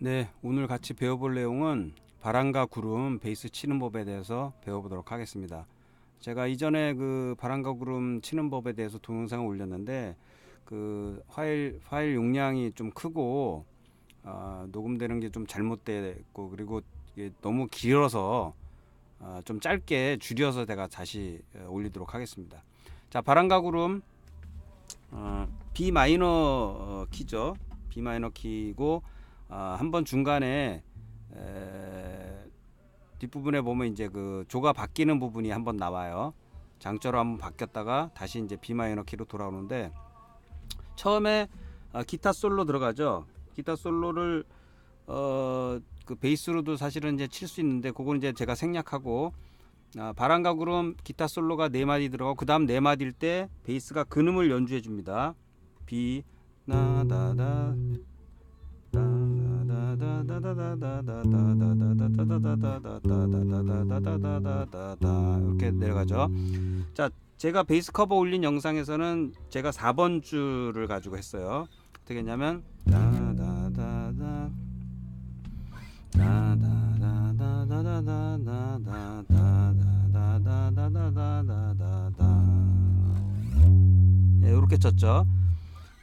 네, 오늘 같이 배워볼 내용은 바람과 구름 베이스 치는 법에 대해서 배워보도록 하겠습니다. 제가 이전에 그 바람과 구름 치는 법에 대해서 동영상을 올렸는데 그 파일 파일 용량이 좀 크고 아, 녹음되는 게 좀 잘못됐고 그리고 이게 너무 길어서 아, 좀 짧게 줄여서 제가 다시 어, 올리도록 하겠습니다. 자, 바람과 구름 어, B 마이너 어, 키죠. B 마이너 키고 아, 한번 중간에 에, 뒷부분에 보면 이제 그 조가 바뀌는 부분이 한번 나와요. 장조로 한번 바뀌었다가 다시 이제 B 마이너 키로 돌아오는데 처음에 아, 기타 솔로 들어가죠. 기타 솔로를 어, 그 베이스로도 사실은 이제 칠 수 있는데 그건 이제 제가 생략하고 아, 바람과 구름 기타 솔로가 네 마디 들어가고 그다음 네 마디일 때 베이스가 근음을 연주해 줍니다. B 나다다 이렇게 내려가죠. 자, 제가 베이스 커버 올린 영상에서는 제가 4번 줄을 가지고 했어요. 어떻게 했냐면 다다다다 다다다다다다다다다다다다다다다다다다 예, 이렇게 쳤죠.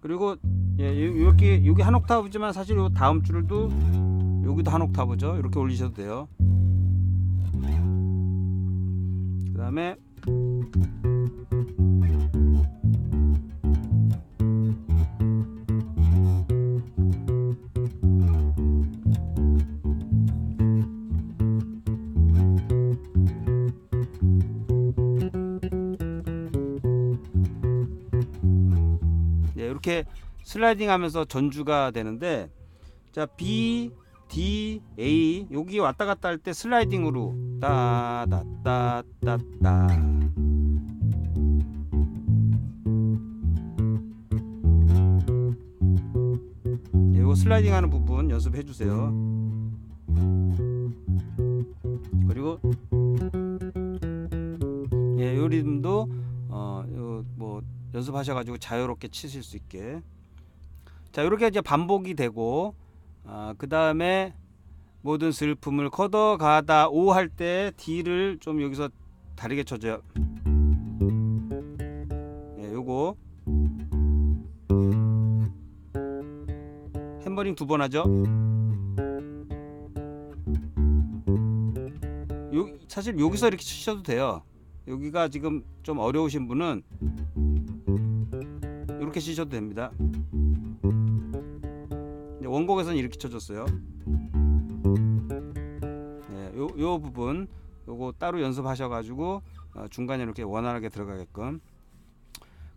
그리고 예, 요- 여기 여기 한 옥타브지만 사실 요 다음 줄도 여기도 한 옥타브죠. 이렇게 올리셔도 돼요. 그다음에 이렇게 슬라이딩 하면서 전주가 되는데 자 B D A 여기 왔다 갔다 할 때 슬라이딩으로 따다따따따 예, 이거 슬라이딩 하는 부분 연습해 주세요. 그리고 예, 요 리듬도 연습하셔가지고 자유롭게 치실 수 있게. 자, 이렇게 이제 반복이 되고, 아, 그 다음에 모든 슬픔을 걷어가다 오 할 때 D를 좀 여기서 다르게 쳐줘요. 예, 요거 햄버링 두 번 하죠. 요, 사실 여기서 이렇게 치셔도 돼요. 여기가 지금 좀 어려우신 분은 이렇게 치셔도 됩니다. 이제 원곡에서는 이렇게 쳐줬어요. 예, 요, 요 부분 요거 따로 연습하셔가지고 어, 중간에 이렇게 원활하게 들어가게끔.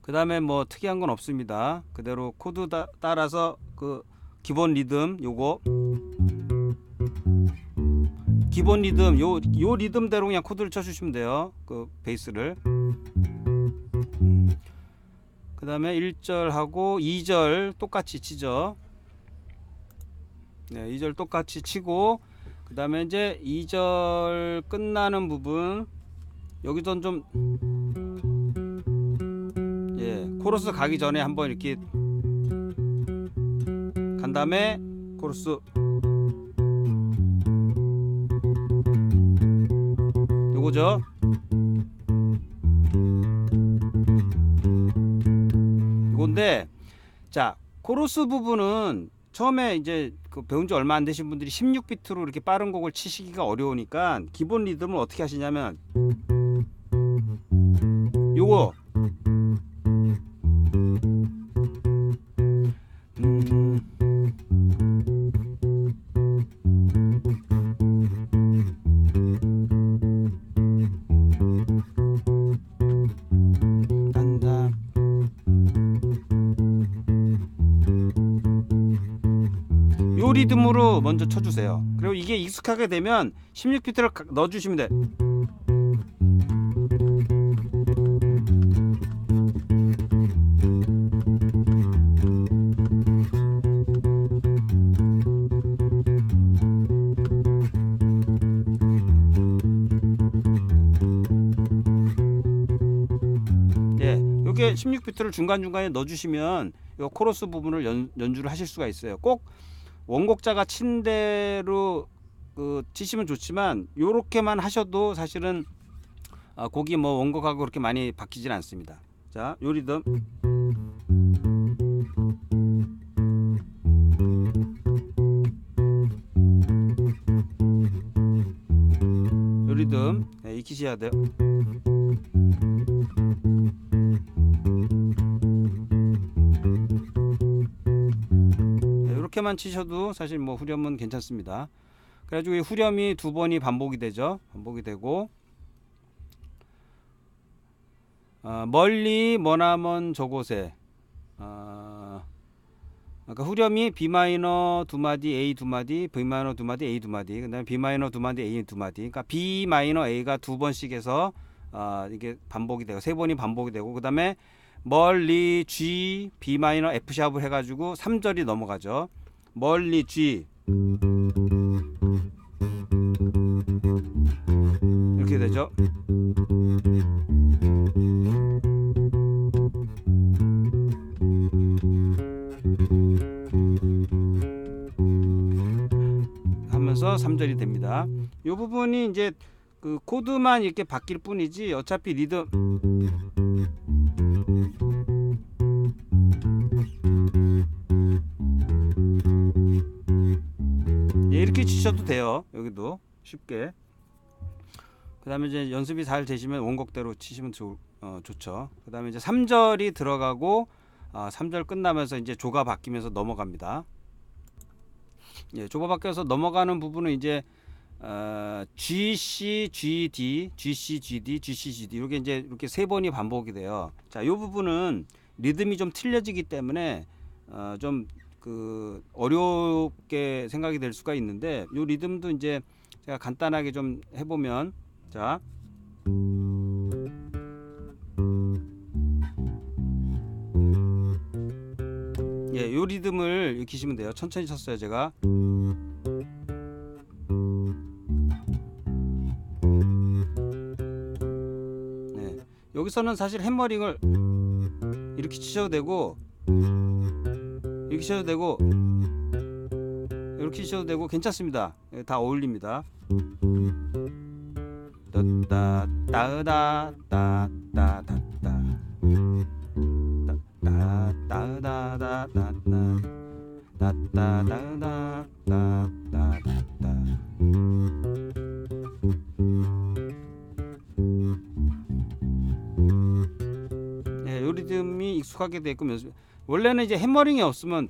그 다음에 뭐 특이한 건 없습니다. 그대로 코드 다, 따라서 그 기본 리듬 요거 기본 리듬 요, 요 리듬대로 그냥 코드를 쳐주시면 돼요. 그 베이스를. 그 다음에 1절하고 2절 똑같이 치죠. 네, 2절 똑같이 치고 그 다음에 이제 2절 끝나는 부분 여기선 좀 예, 코러스 가기 전에 한번 이렇게 간 다음에 코러스 요거죠. 이건데 자 코러스 부분은 처음에 이제 그 배운 지 얼마 안 되신 분들이 16비트로 이렇게 빠른 곡을 치시기가 어려우니까 기본 리듬을 어떻게 하시냐면 요거 요 리듬으로 먼저 쳐주세요. 그리고 이게 익숙하게 되면 16비트를 가- 넣어주시면 돼. 예, 요게 16비트를 중간 중간에 넣어주시면 요 코러스 부분을 연, 연주를 하실 수가 있어요. 꼭 원곡자가 친 대로 그 치시면 좋지만 요렇게만 하셔도 사실은 아, 곡이 뭐 원곡하고 그렇게 많이 바뀌진 않습니다. 자, 요 리듬. 요 리듬 네, 익히셔야 돼요. 네, 이렇게만 치셔도 사실 뭐 후렴은 괜찮습니다. 그래가지고 이 후렴이 두 번이 반복이 되죠. 반복이 되고 어, 멀리 머나먼 저곳에 어, 그러니까 후렴이 B 마이너 두 마디, A 두 마디, V 마이너 두 마디, A 두 마디, 그다음에 B 마이너 두 마디, A 두 마디. 그러니까 B 마이너 A가 두 번씩 해서 어, 이게 반복이 되고 세 번이 반복이 되고 그다음에 멀리 G, B 마이너 F 샵을 해가지고 3절이 넘어가죠. 멀리 G 이렇게 되죠. 하면서 3절이 됩니다. 이 부분이 이제 그 코드만 이렇게 바뀔 뿐이지 어차피 리듬 이렇게 치셔도 돼요. 여기도 쉽게. 그다음에 이제 연습이 잘 되시면 원곡대로 치시면 좋, 어, 좋죠. 그다음에 이제 3절이 들어가고 아, 3절 끝나면서 이제 조가 바뀌면서 넘어갑니다. 예, 조가 바뀌어서 넘어가는 부분은 이제 어, G, C, G, D, G, C, G, D, G, C, G, D 이렇게 이제 이렇게 세 번이 반복이 돼요. 자, 이 부분은 리듬이 좀 틀려지기 때문에 어, 좀 그 어렵게 생각이 될 수가 있는데 이 리듬도 이제 제가 간단하게 좀 해보면 자. 예, 요 리듬을 익히시면 돼요. 천천히 쳤어요, 제가. 네. 여기서는 사실 hä머링을 이렇게 치셔도 되고 이렇게 치셔도 되고 이렇게 치셔도 되고 괜찮습니다. 예, 다 어울립니다. 따따따따 따따따따따 따따따따따 따따따따 네, 요 리듬이 익숙하게 됐고 연습. 원래는 이제 hä머링이 없으면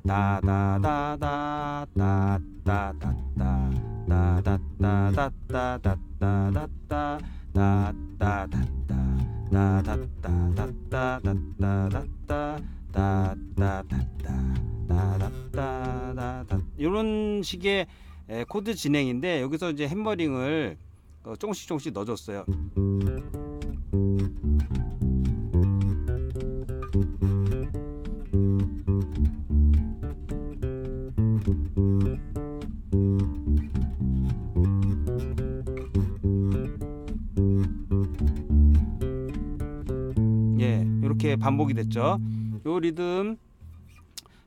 이런 식의 에, 코드 진행인데 여기서 이제 hä머링을 어, 조금씩 조금씩 넣어줬어요. 이렇게 반복이 됐죠. 요 리듬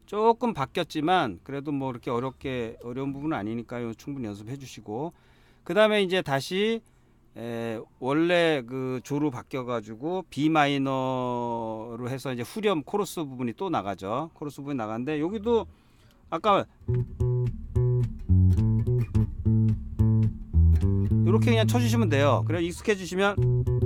조금 바뀌었지만 그래도 뭐 이렇게 어렵게 어려운 부분은 아니니까요. 충분히 연습해 주시고 그 다음에 이제 다시 에, 원래 그 조로 바뀌어 가지고 B 마이너로 해서 이제 후렴 코러스 부분이 또 나가죠. 코러스 부분이 나가는데 여기도 아까 이렇게 그냥 쳐주시면 돼요. 그래 익숙해지시면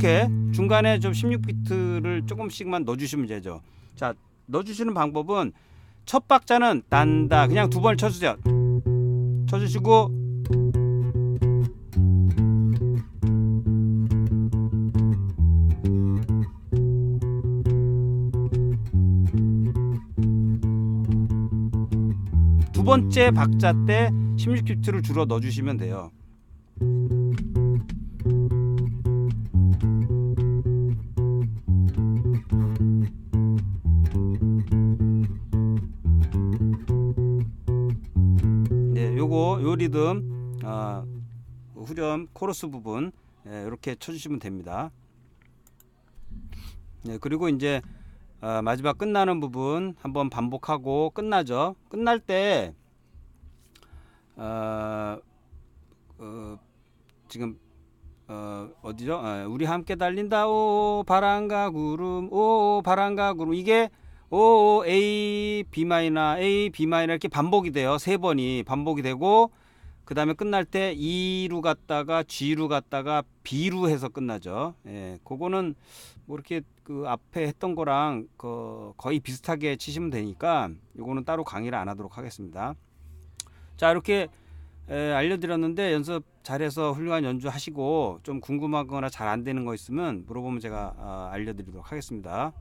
이렇게 중간에 좀 16비트를 조금씩만 넣어주시면 되죠. 자, 넣어주시는 방법은 첫 박자는 딴다 그냥 두 번을 쳐주세요. 쳐주시고 두 번째 박자 때 16큐트를 줄어 넣어주시면 돼요. 요 리듬 아, 후렴 코러스 부분 예, 이렇게 쳐주시면 됩니다. 네, 그리고 이제 아, 마지막 끝나는 부분 한번 반복하고 끝나죠. 끝날 때 어, 어, 지금 어, 어디죠? 아, 우리 함께 달린다 오 바람과 구름 오 바람과 구름 이게 오 A B 마이너 A B 마이너 이렇게 반복이 돼요. 세 번이 반복이 되고 그 다음에 끝날 때 E로 갔다가 G로 갔다가 B로 해서 끝나죠. 예, 그거는 뭐 이렇게 그 앞에 했던 거랑 그 거의 비슷하게 치시면 되니까 이거는 따로 강의를 안 하도록 하겠습니다. 자 이렇게 에, 알려드렸는데 연습 잘해서 훌륭한 연주 하시고 좀 궁금하거나 잘 안 되는 거 있으면 물어보면 제가 아, 알려드리도록 하겠습니다.